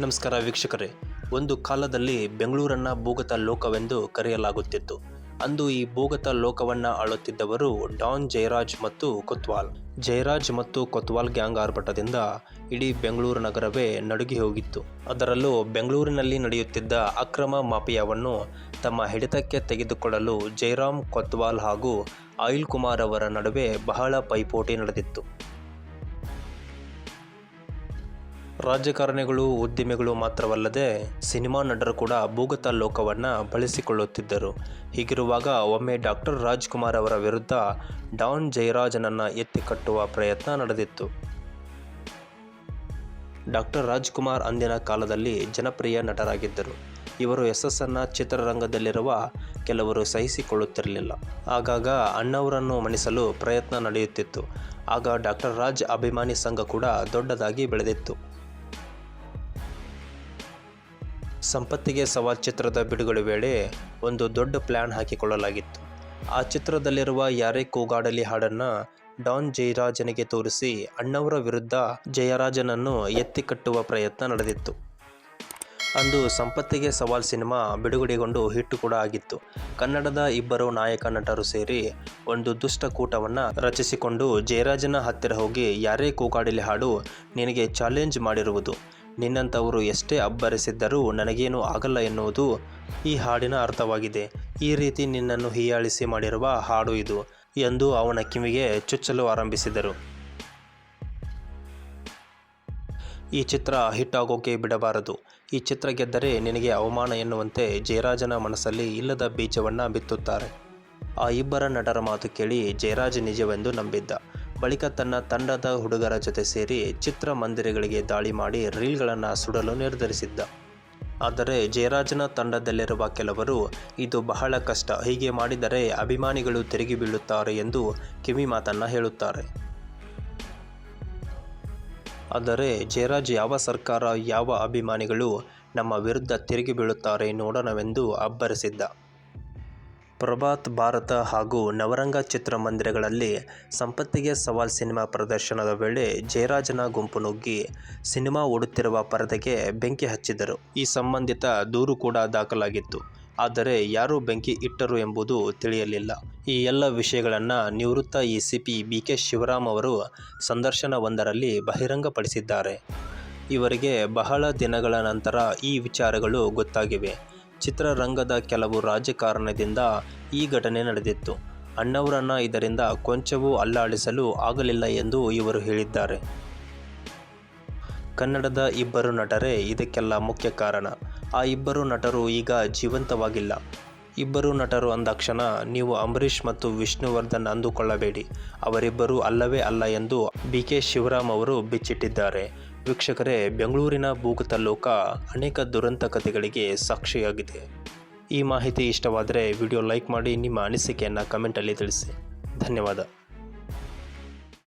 ನಮಸ್ಕಾರ ವೀಕ್ಷಕರೇ. ಒಂದು ಕಾಲದಲ್ಲಿ ಬೆಂಗಳೂರನ್ನ ಭೂಗತ ಲೋಕವೆಂದು ಕರೆಯಲಾಗುತ್ತಿತ್ತು. ಅಂದು ಈ ಭೂಗತ ಲೋಕವನ್ನ ಆಳುತ್ತಿದ್ದವರು ಡಾನ್ ಜಯರಾಜ್ ಮತ್ತು ಕೊತ್ವಾಲ್. ಜಯರಾಜ್ ಮತ್ತು ಕೊತ್ವಾಲ್ ಗ್ಯಾಂಗ್ ಆರ್ಭಟದಿಂದ ಇಡೀ ಬೆಂಗಳೂರು ನಗರವೇ ನಡುಗಿ ಹೋಗಿತ್ತು. ಅದರಲ್ಲೂ ಬೆಂಗಳೂರಿನಲ್ಲಿ ನಡೆಯುತ್ತಿದ್ದ ಅಕ್ರಮ ಮಾಫಿಯಾವನ್ನು ತಮ್ಮ ಹಿಡಿತಕ್ಕೆ ತೆಗೆದುಕೊಳ್ಳಲು ಜಯರಾಮ್, ಕೊತ್ವಾಲ್ ಹಾಗೂ ಆಯಿಲ್ ಕುಮಾರ್ ಅವರ ನಡುವೆ ಬಹಳ ಪೈಪೋಟಿ ನಡೆದಿತ್ತು. ರಾಜಕಾರಣಿಗಳು, ಉದ್ಯಮಿಗಳು ಮಾತ್ರವಲ್ಲದೆ ಸಿನಿಮಾ ನಟರು ಕೂಡ ಭೂಗತ ಲೋಕವನ್ನು ಬಳಸಿಕೊಳ್ಳುತ್ತಿದ್ದರು. ಹೀಗಿರುವಾಗ ಒಮ್ಮೆ ಡಾಕ್ಟರ್ ರಾಜ್ಕುಮಾರ್ ಅವರ ವಿರುದ್ಧ ಡಾನ್ ಜಯರಾಜನನ್ನು ಎತ್ತಿ ಕಟ್ಟುವ ಪ್ರಯತ್ನ ನಡೆದಿತ್ತು. ಡಾಕ್ಟರ್ ರಾಜ್ಕುಮಾರ್ ಅಂದಿನ ಕಾಲದಲ್ಲಿ ಜನಪ್ರಿಯ ನಟರಾಗಿದ್ದರು. ಇವರು ಯಶಸ್ಸನ್ನು ಚಿತ್ರರಂಗದಲ್ಲಿರುವ ಕೆಲವರು ಸಹಿಸಿಕೊಳ್ಳುತ್ತಿರಲಿಲ್ಲ. ಆಗಾಗ ಅಣ್ಣವರನ್ನು ಮಣಿಸಲು ಪ್ರಯತ್ನ ನಡೆಯುತ್ತಿತ್ತು. ಆಗ ಡಾಕ್ಟರ್ ರಾಜ್ ಅಭಿಮಾನಿ ಸಂಘ ಕೂಡ ದೊಡ್ಡದಾಗಿ ಬೆಳೆದಿತ್ತು. ಸಂಪತ್ತಿಗೆ ಸವಾಲ್ ಚಿತ್ರದ ಬಿಡುಗಡೆ ವೇಳೆ ಒಂದು ದೊಡ್ಡ ಪ್ಲ್ಯಾನ್ ಹಾಕಿಕೊಳ್ಳಲಾಗಿತ್ತು. ಆ ಚಿತ್ರದಲ್ಲಿರುವ ಯಾರೇ ಕೂಗಾಡಲಿ ಹಾಡನ್ನು ಡಾನ್ ಜಯರಾಜನಿಗೆ ತೋರಿಸಿ ಅಣ್ಣವರ ವಿರುದ್ಧ ಜಯರಾಜನನ್ನು ಎತ್ತಿ ಕಟ್ಟುವ ಪ್ರಯತ್ನ ನಡೆದಿತ್ತು. ಅಂದು ಸಂಪತ್ತಿಗೆ ಸವಾಲ್ ಸಿನಿಮಾ ಬಿಡುಗಡೆಗೊಂಡು ಹಿಟ್ಟು ಕೂಡ ಆಗಿತ್ತು. ಕನ್ನಡದ ಇಬ್ಬರು ನಾಯಕ ನಟರು ಸೇರಿ ಒಂದು ದುಷ್ಟ ಕೂಟವನ್ನು ರಚಿಸಿಕೊಂಡು ಜಯರಾಜನ ಹತ್ತಿರ ಹೋಗಿ ಯಾರೇ ಕೂಗಾಡಲಿ ಹಾಡು ನಿನಗೆ ಚಾಲೆಂಜ್ ಮಾಡಿರುವುದು. ನಿನ್ನಂಥವರು ಎಷ್ಟೇ ಅಬ್ಬರಿಸಿದ್ದರೂ ನನಗೇನು ಆಗಲ್ಲ ಎನ್ನುವುದು ಈ ಹಾಡಿನ ಅರ್ಥವಾಗಿದೆ. ಈ ರೀತಿ ನಿನ್ನನ್ನು ಹೀಯಾಳಿಸಿ ಮಾಡಿರುವ ಹಾಡು ಇದು ಎಂದು ಅವನ ಕಿವಿಗೆ ಚುಚ್ಚಲು ಆರಂಭಿಸಿದರು. ಈ ಚಿತ್ರ ಹಿಟ್ ಆಗೋಕೆ ಬಿಡಬಾರದು. ಈ ಚಿತ್ರ ಗೆದ್ದರೆ ನಿನಗೆ ಅವಮಾನ ಎನ್ನುವಂತೆ ಜಯರಾಜನ ಮನಸ್ಸಲ್ಲಿ ಇಲ್ಲದ ಬೀಜವನ್ನು ಬಿತ್ತುತ್ತಾರೆ. ಆ ಇಬ್ಬರ ನಟರ ಮಾತು ಕೇಳಿ ಜಯರಾಜ್ ನಿಜವೆಂದು ನಂಬಿದ್ದ. ಬಳಿಕ ತನ್ನ ತಂಡದ ಹುಡುಗರ ಜೊತೆ ಸೇರಿ ಚಿತ್ರಮಂದಿರಗಳಿಗೆ ದಾಳಿ ಮಾಡಿ ರೀಲ್ಗಳನ್ನು ಸುಡಲು ನಿರ್ಧರಿಸಿದ್ದ. ಆದರೆ ಜಯರಾಜನ ತಂಡದಲ್ಲಿರುವ ಕೆಲವರು, ಇದು ಬಹಳ ಕಷ್ಟ. ಹೀಗೆ ಮಾಡಿದರೆ ಅಭಿಮಾನಿಗಳು ತಿರುಗಿ ಬೀಳುತ್ತಾರೆ ಎಂದು ಕಿವಿ ಮಾತನ್ನು ಹೇಳುತ್ತಾರೆ. ಆದರೆ ಜಯರಾಜ್, ಯಾವ ಸರ್ಕಾರ, ಯಾವ ಅಭಿಮಾನಿಗಳು ನಮ್ಮ ವಿರುದ್ಧ ತಿರುಗಿ ಬೀಳುತ್ತಾರೆ ನೋಡೋಣವೆಂದು ಅಬ್ಬರಿಸಿದ್ದ. ಪ್ರಭಾತ್ ಭಾರತ ಹಾಗೂ ನವರಂಗ ಚಿತ್ರಮಂದಿರಗಳಲ್ಲಿ ಸಂಪತ್ತಿಗೆ ಸವಾಲ್ ಸಿನಿಮಾ ಪ್ರದರ್ಶನದ ವೇಳೆ ಜಯರಾಜನ ಗುಂಪು ನುಗ್ಗಿ ಸಿನಿಮಾ ಓಡುತ್ತಿರುವ ಪರದೆಗೆ ಬೆಂಕಿ ಹಚ್ಚಿದರು ಈ ಸಂಬಂಧಿತ ದೂರು ಕೂಡ ದಾಖಲಾಗಿತ್ತು. ಆದರೆ ಯಾರು ಬೆಂಕಿ ಇಟ್ಟರು ಎಂಬುದು ತಿಳಿಯಲಿಲ್ಲ. ಈ ಎಲ್ಲ ವಿಷಯಗಳನ್ನು ನಿವೃತ್ತ ಎಸಿಪಿ ಬಿ ಕೆ ಶಿವರಾಮ್ ಅವರು ಸಂದರ್ಶನವೊಂದರಲ್ಲಿ ಬಹಿರಂಗಪಡಿಸಿದ್ದಾರೆ. ಇವರಿಗೆ ಬಹಳ ದಿನಗಳ ನಂತರ ಈ ವಿಚಾರಗಳು ಗೊತ್ತಾಗಿವೆ. ಚಿತ್ರರಂಗದ ಕೆಲವು ರಾಜಕಾರಣದಿಂದ ಈ ಘಟನೆ ನಡೆದಿತ್ತು. ಅಣ್ಣವರನ್ನ ಇದರಿಂದ ಕೊಂಚವೂ ಅಲ್ಲಾಡಿಸಲು ಆಗಲಿಲ್ಲ ಎಂದು ಇವರು ಹೇಳಿದ್ದಾರೆ. ಕನ್ನಡದ ಇಬ್ಬರು ನಟರೇ ಇದಕ್ಕೆಲ್ಲ ಮುಖ್ಯ ಕಾರಣ. ಆ ಇಬ್ಬರು ನಟರು ಈಗ ಜೀವಂತವಾಗಿಲ್ಲ. ಇಬ್ಬರು ನಟರು ಅಂದಾಕ್ಷಣ ನೀವು ಅಂಬರೀಷ್ ಮತ್ತು ವಿಷ್ಣುವರ್ಧನ್ ಅಂದುಕೊಳ್ಳಬೇಡಿ. ಅವರಿಬ್ಬರು ಅಲ್ಲವೇ ಅಲ್ಲ ಎಂದು ಬಿ ಕೆ ಶಿವರಾಮ್ ಅವರು ಬಿಚ್ಚಿಟ್ಟಿದ್ದಾರೆ. ವೀಕ್ಷಕರೇ, ಬೆಂಗಳೂರಿನ ಭೂಗತ ಲೋಕ ಅನೇಕ ದುರಂತ ಕಥೆಗಳಿಗೆ ಸಾಕ್ಷಿಯಾಗಿದೆ. ಈ ಮಾಹಿತಿ ಇಷ್ಟವಾದರೆ ವಿಡಿಯೋ ಲೈಕ್ ಮಾಡಿ, ನಿಮ್ಮ ಅನಿಸಿಕೆಯನ್ನು ಕಮೆಂಟಲ್ಲಿ ತಿಳಿಸಿ. ಧನ್ಯವಾದ.